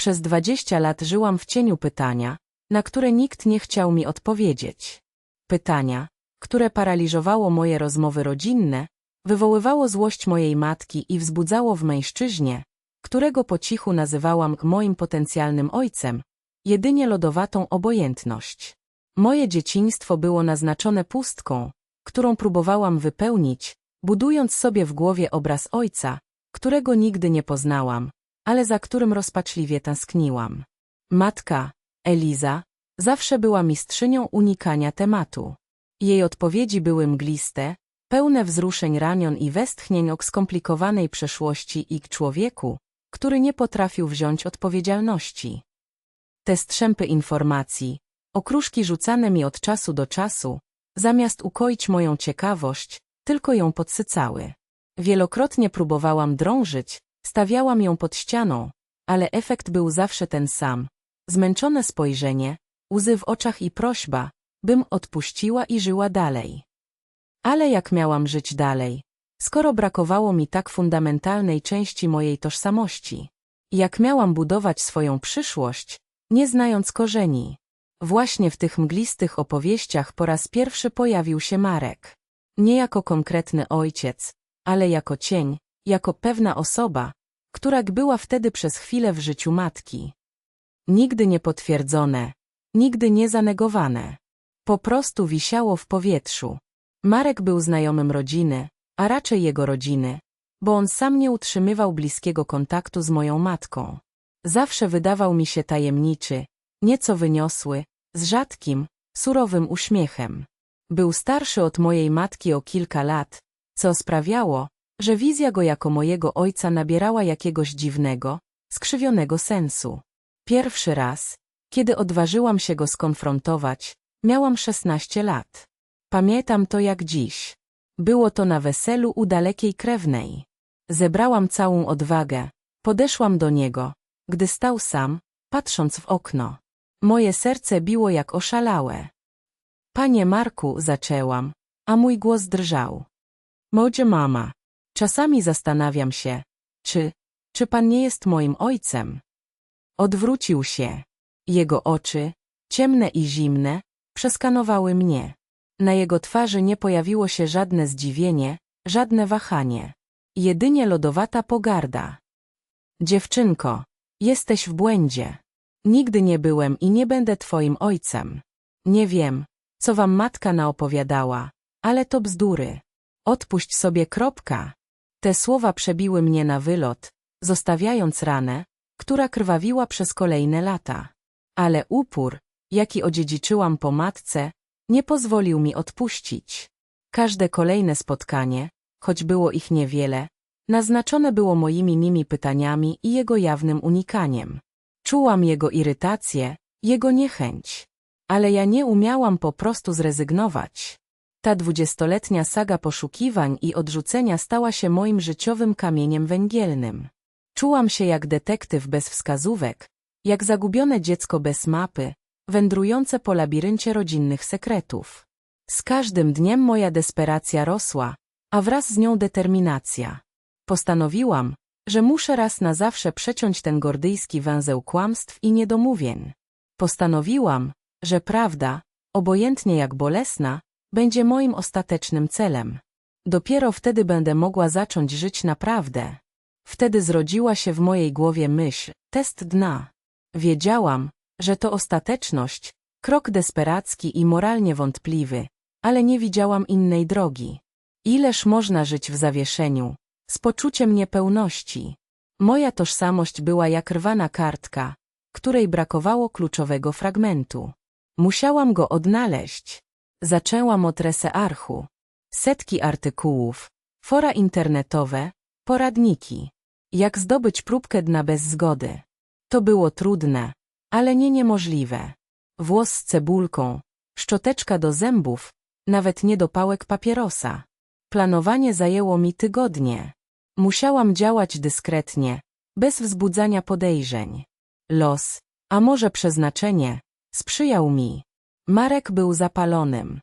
Przez dwadzieścia lat żyłam w cieniu pytania, na które nikt nie chciał mi odpowiedzieć. Pytania, które paraliżowało moje rozmowy rodzinne, wywoływało złość mojej matki i wzbudzało w mężczyźnie, którego po cichu nazywałam moim potencjalnym ojcem, jedynie lodowatą obojętność. Moje dzieciństwo było naznaczone pustką, którą próbowałam wypełnić, budując sobie w głowie obraz ojca, którego nigdy nie poznałam, ale za którym rozpaczliwie tęskniłam. Matka, Eliza, zawsze była mistrzynią unikania tematu. Jej odpowiedzi były mgliste, pełne wzruszeń ranion i westchnień o skomplikowanej przeszłości i człowieku, który nie potrafił wziąć odpowiedzialności. Te strzępy informacji, okruszki rzucane mi od czasu do czasu, zamiast ukoić moją ciekawość, tylko ją podsycały. Wielokrotnie próbowałam drążyć, stawiałam ją pod ścianą, ale efekt był zawsze ten sam. Zmęczone spojrzenie, łzy w oczach i prośba, bym odpuściła i żyła dalej. Ale jak miałam żyć dalej, skoro brakowało mi tak fundamentalnej części mojej tożsamości? Jak miałam budować swoją przyszłość, nie znając korzeni? Właśnie w tych mglistych opowieściach po raz pierwszy pojawił się Marek. Nie jako konkretny ojciec, ale jako cień, jako pewna osoba, która była wtedy przez chwilę w życiu matki. Nigdy nie potwierdzone, nigdy nie zanegowane. Po prostu wisiało w powietrzu. Marek był znajomym rodziny, a raczej jego rodziny, bo on sam nie utrzymywał bliskiego kontaktu z moją matką. Zawsze wydawał mi się tajemniczy, nieco wyniosły, z rzadkim, surowym uśmiechem. Był starszy od mojej matki o kilka lat, co sprawiało, że wizja go jako mojego ojca nabierała jakiegoś dziwnego, skrzywionego sensu. Pierwszy raz, kiedy odważyłam się go skonfrontować, miałam szesnaście lat. Pamiętam to jak dziś. Było to na weselu u dalekiej krewnej. Zebrałam całą odwagę, podeszłam do niego, gdy stał sam, patrząc w okno. Moje serce biło jak oszalałe. Panie Marku, zaczęłam, a mój głos drżał. Moja mama. Czasami zastanawiam się, czy, czy pan nie jest moim ojcem? Odwrócił się. Jego oczy, ciemne i zimne, przeskanowały mnie. Na jego twarzy nie pojawiło się żadne zdziwienie, żadne wahanie. Jedynie lodowata pogarda. Dziewczynko, jesteś w błędzie. Nigdy nie byłem i nie będę twoim ojcem. Nie wiem, co wam matka naopowiadała, ale to bzdury. Odpuść sobie kropka. Te słowa przebiły mnie na wylot, zostawiając ranę, która krwawiła przez kolejne lata. Ale upór, jaki odziedziczyłam po matce, nie pozwolił mi odpuścić. Każde kolejne spotkanie, choć było ich niewiele, naznaczone było moimi nimi pytaniami i jego jawnym unikaniem. Czułam jego irytację, jego niechęć. Ale ja nie umiałam po prostu zrezygnować. Ta dwudziestoletnia saga poszukiwań i odrzucenia stała się moim życiowym kamieniem węgielnym. Czułam się jak detektyw bez wskazówek, jak zagubione dziecko bez mapy, wędrujące po labiryncie rodzinnych sekretów. Z każdym dniem moja desperacja rosła, a wraz z nią determinacja. Postanowiłam, że muszę raz na zawsze przeciąć ten gordyjski węzeł kłamstw i niedomówień. Postanowiłam, że prawda, obojętnie jak bolesna, będzie moim ostatecznym celem. Dopiero wtedy będę mogła zacząć żyć naprawdę. Wtedy zrodziła się w mojej głowie myśl, test dna. Wiedziałam, że to ostateczność, krok desperacki i moralnie wątpliwy, ale nie widziałam innej drogi. Ileż można żyć w zawieszeniu, z poczuciem niepełności. Moja tożsamość była jak rwana kartka, której brakowało kluczowego fragmentu. Musiałam go odnaleźć. Zaczęłam od researchu. Setki artykułów, fora internetowe, poradniki. Jak zdobyć próbkę dna bez zgody. To było trudne, ale nie niemożliwe. Włos z cebulką, szczoteczka do zębów, nawet nie dopałek papierosa. Planowanie zajęło mi tygodnie. Musiałam działać dyskretnie, bez wzbudzania podejrzeń. Los, a może przeznaczenie, sprzyjał mi. Marek był zapalonym.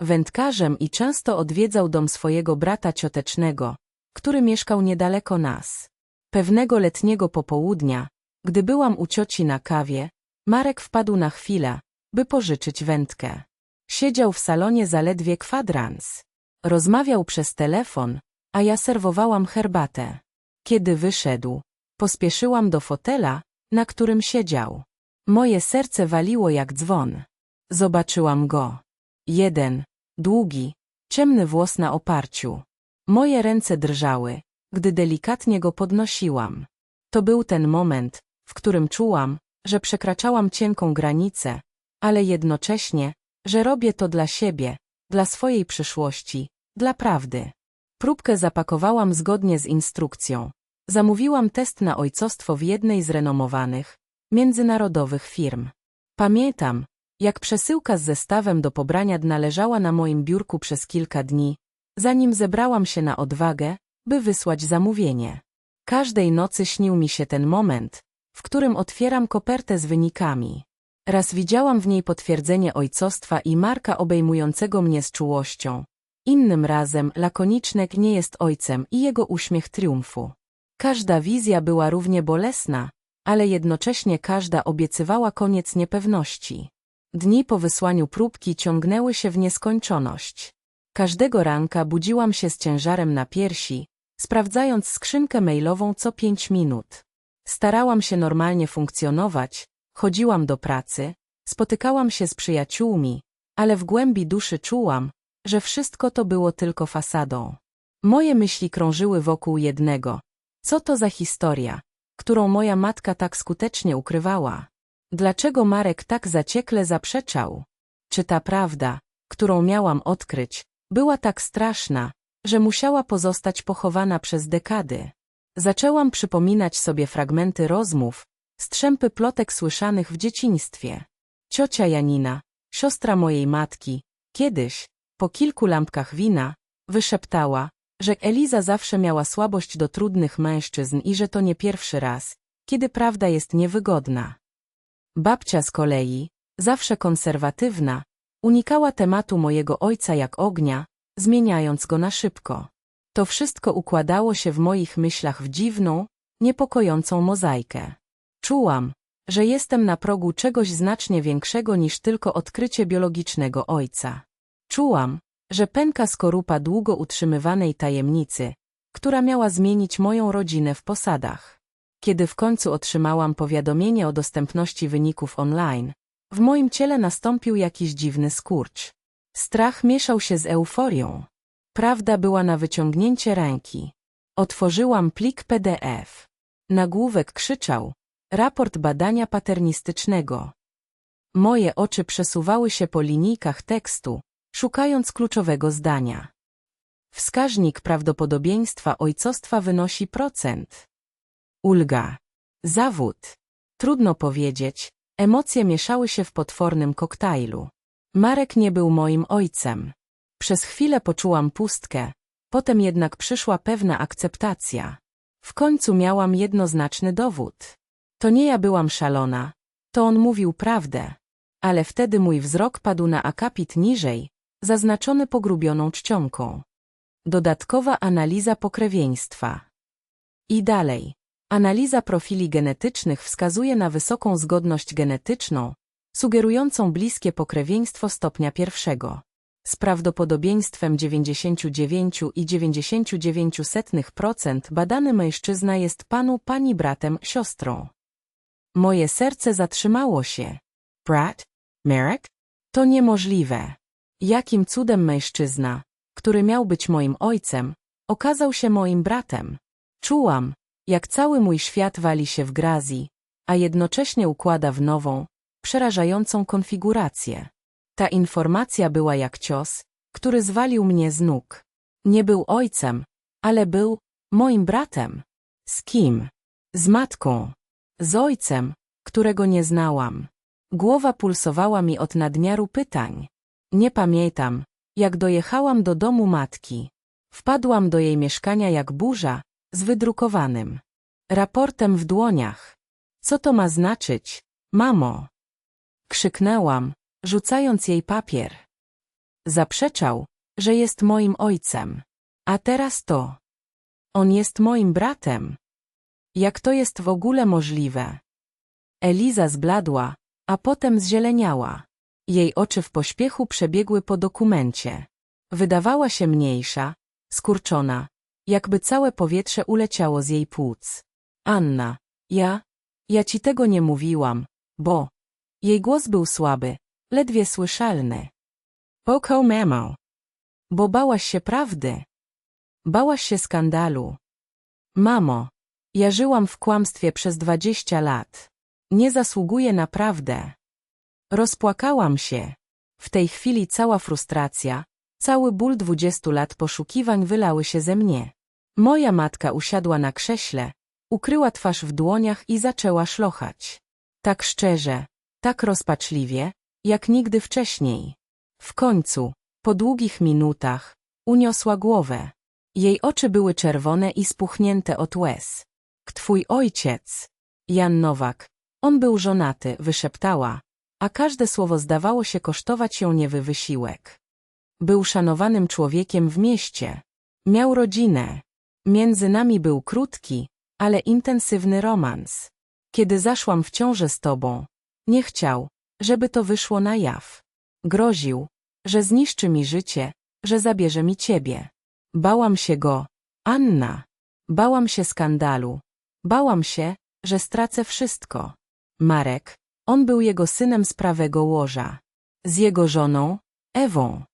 Wędkarzem i często odwiedzał dom swojego brata ciotecznego, który mieszkał niedaleko nas. Pewnego letniego popołudnia, Gdy byłam u cioci na kawie, Marek wpadł na chwilę, by pożyczyć wędkę. Siedział w salonie zaledwie kwadrans. Rozmawiał przez telefon, a ja serwowałam herbatę. Kiedy wyszedł, pospieszyłam do fotela, na którym siedział. Moje serce waliło jak dzwon. Zobaczyłam go. Jeden, długi, ciemny włos na oparciu. Moje ręce drżały, gdy delikatnie go podnosiłam. To był ten moment, w którym czułam, że przekraczałam cienką granicę, ale jednocześnie, że robię to dla siebie, dla swojej przyszłości, dla prawdy. Próbkę zapakowałam zgodnie z instrukcją. Zamówiłam test na ojcostwo w jednej z renomowanych, międzynarodowych firm. Pamiętam, jak przesyłka z zestawem do pobrania dna leżała na moim biurku przez kilka dni, zanim zebrałam się na odwagę, by wysłać zamówienie. Każdej nocy śnił mi się ten moment, w którym otwieram kopertę z wynikami. Raz widziałam w niej potwierdzenie ojcostwa i Marka obejmującego mnie z czułością. Innym razem lakonicznek nie jest ojcem i jego uśmiech triumfu. Każda wizja była równie bolesna, ale jednocześnie każda obiecywała koniec niepewności. Dni po wysłaniu próbki ciągnęły się w nieskończoność. Każdego ranka budziłam się z ciężarem na piersi, sprawdzając skrzynkę mailową co pięć minut. Starałam się normalnie funkcjonować, chodziłam do pracy, spotykałam się z przyjaciółmi, ale w głębi duszy czułam, że wszystko to było tylko fasadą. Moje myśli krążyły wokół jednego. Co to za historia, którą moja matka tak skutecznie ukrywała? Dlaczego Marek tak zaciekle zaprzeczał? Czy ta prawda, którą miałam odkryć, była tak straszna, że musiała pozostać pochowana przez dekady? Zaczęłam przypominać sobie fragmenty rozmów, strzępy plotek słyszanych w dzieciństwie. Ciocia Janina, siostra mojej matki, kiedyś, po kilku lampkach wina, wyszeptała, że Eliza zawsze miała słabość do trudnych mężczyzn i że to nie pierwszy raz, kiedy prawda jest niewygodna. Babcia z kolei, zawsze konserwatywna, unikała tematu mojego ojca jak ognia, zmieniając go na szybko. To wszystko układało się w moich myślach w dziwną, niepokojącą mozaikę. Czułam, że jestem na progu czegoś znacznie większego niż tylko odkrycie biologicznego ojca. Czułam, że pęka skorupa długo utrzymywanej tajemnicy, która miała zmienić moją rodzinę w posadach. Kiedy w końcu otrzymałam powiadomienie o dostępności wyników online, w moim ciele nastąpił jakiś dziwny skurcz. Strach mieszał się z euforią. Prawda była na wyciągnięcie ręki. Otworzyłam plik PDF. Nagłówek krzyczał. Raport badania paternistycznego. Moje oczy przesuwały się po linijkach tekstu, szukając kluczowego zdania. Wskaźnik prawdopodobieństwa ojcostwa wynosi procent. Ulga. Zawód. Trudno powiedzieć, emocje mieszały się w potwornym koktajlu. Marek nie był moim ojcem. Przez chwilę poczułam pustkę, potem jednak przyszła pewna akceptacja. W końcu miałam jednoznaczny dowód. To nie ja byłam szalona, to on mówił prawdę. Ale wtedy mój wzrok padł na akapit niżej, zaznaczony pogrubioną czcionką. Dodatkowa analiza pokrewieństwa. I dalej. Analiza profili genetycznych wskazuje na wysoką zgodność genetyczną, sugerującą bliskie pokrewieństwo stopnia pierwszego. Z prawdopodobieństwem 99,99% badany mężczyzna jest panu pani bratem siostrą. Moje serce zatrzymało się. Brat? Marek? To niemożliwe. Jakim cudem mężczyzna, który miał być moim ojcem, okazał się moim bratem. Czułam, jak cały mój świat wali się w grazji, a jednocześnie układa w nową, przerażającą konfigurację. Ta informacja była jak cios, który zwalił mnie z nóg. Nie był ojcem, ale był moim bratem. Z kim? Z matką. Z ojcem, którego nie znałam. Głowa pulsowała mi od nadmiaru pytań. Nie pamiętam, jak dojechałam do domu matki. Wpadłam do jej mieszkania jak burza, z wydrukowanym raportem w dłoniach. Co to ma znaczyć, mamo? Krzyknęłam, rzucając jej papier. Zaprzeczał, że jest moim ojcem. A teraz to. On jest moim bratem. Jak to jest w ogóle możliwe? Eliza zbladła, a potem zzieleniała. Jej oczy w pośpiechu przebiegły po dokumencie. Wydawała się mniejsza, skurczona, jakby całe powietrze uleciało z jej płuc. Anna, ja, ja ci tego nie mówiłam, bo... Jej głos był słaby, ledwie słyszalny. Poko memo. Bo bałaś się prawdy. Bałaś się skandalu. Mamo, ja żyłam w kłamstwie przez dwadzieścia lat. Nie zasługuję na prawdę. Rozpłakałam się. W tej chwili cała frustracja, cały ból dwudziestu lat poszukiwań wylały się ze mnie. Moja matka usiadła na krześle, ukryła twarz w dłoniach i zaczęła szlochać. Tak szczerze, tak rozpaczliwie, jak nigdy wcześniej. W końcu, po długich minutach, uniosła głowę. Jej oczy były czerwone i spuchnięte od łez. Twój ojciec, Jan Nowak, on był żonaty, wyszeptała, a każde słowo zdawało się kosztować ją niewy wysiłek. Był szanowanym człowiekiem w mieście. Miał rodzinę. Między nami był krótki, ale intensywny romans. Kiedy zaszłam w ciążę z tobą, nie chciał, żeby to wyszło na jaw. Groził, że zniszczy mi życie, że zabierze mi ciebie. Bałam się go, Anna. Bałam się skandalu. Bałam się, że stracę wszystko. Marek, on był jego synem z prawego łoża. Z jego żoną, Ewą.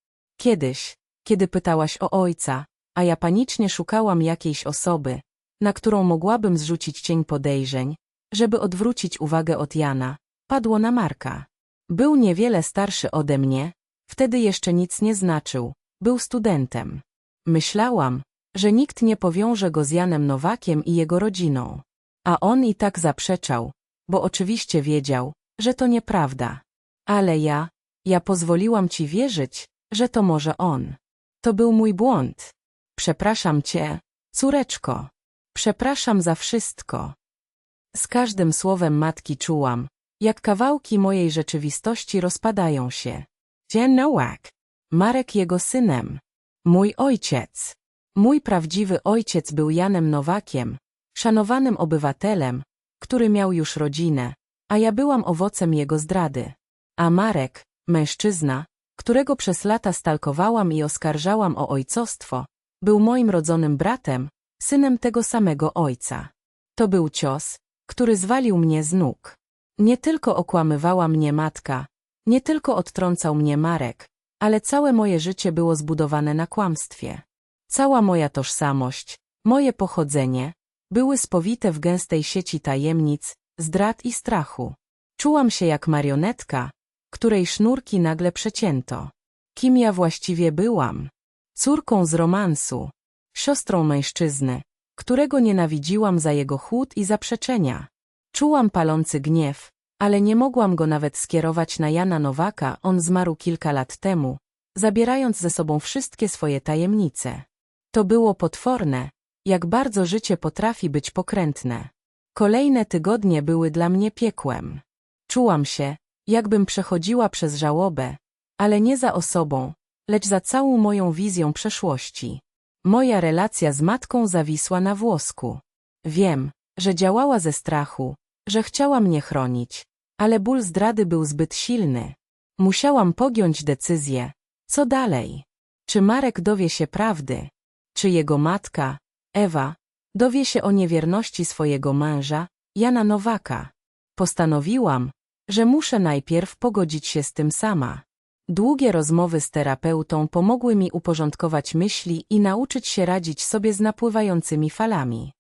Kiedyś, kiedy pytałaś o ojca, a ja panicznie szukałam jakiejś osoby, na którą mogłabym zrzucić cień podejrzeń, żeby odwrócić uwagę od Jana, padło na Marka. Był niewiele starszy ode mnie, wtedy jeszcze nic nie znaczył, był studentem. Myślałam, że nikt nie powiąże go z Janem Nowakiem i jego rodziną. A on i tak zaprzeczał, bo oczywiście wiedział, że to nieprawda. Ale ja, ja pozwoliłam ci wierzyć, że to może on. To był mój błąd. Przepraszam cię, córeczko. Przepraszam za wszystko. Z każdym słowem matki czułam, jak kawałki mojej rzeczywistości rozpadają się. Jan Nowak. Marek jego synem. Mój ojciec. Mój prawdziwy ojciec był Janem Nowakiem, szanowanym obywatelem, który miał już rodzinę, a ja byłam owocem jego zdrady. A Marek, mężczyzna, którego przez lata stalkowałam i oskarżałam o ojcostwo, był moim rodzonym bratem, synem tego samego ojca. To był cios, który zwalił mnie z nóg. Nie tylko okłamywała mnie matka, nie tylko odtrącał mnie Marek, ale całe moje życie było zbudowane na kłamstwie. Cała moja tożsamość, moje pochodzenie, były spowite w gęstej sieci tajemnic, zdrad i strachu. Czułam się jak marionetka, której sznurki nagle przecięto. Kim ja właściwie byłam? Córką z romansu, siostrą mężczyzny, którego nienawidziłam za jego chłód i zaprzeczenia. Czułam palący gniew, ale nie mogłam go nawet skierować na Jana Nowaka, on zmarł kilka lat temu, zabierając ze sobą wszystkie swoje tajemnice. To było potworne, jak bardzo życie potrafi być pokrętne. Kolejne tygodnie były dla mnie piekłem. Czułam się, jakbym przechodziła przez żałobę, ale nie za osobą, lecz za całą moją wizją przeszłości. Moja relacja z matką zawisła na włosku. Wiem, że działała ze strachu, że chciała mnie chronić, ale ból zdrady był zbyt silny. Musiałam podjąć decyzję. Co dalej? Czy Marek dowie się prawdy? Czy jego matka, Ewa, dowie się o niewierności swojego męża, Jana Nowaka? Postanowiłam, że muszę najpierw pogodzić się z tym sama. Długie rozmowy z terapeutą pomogły mi uporządkować myśli i nauczyć się radzić sobie z napływającymi falami.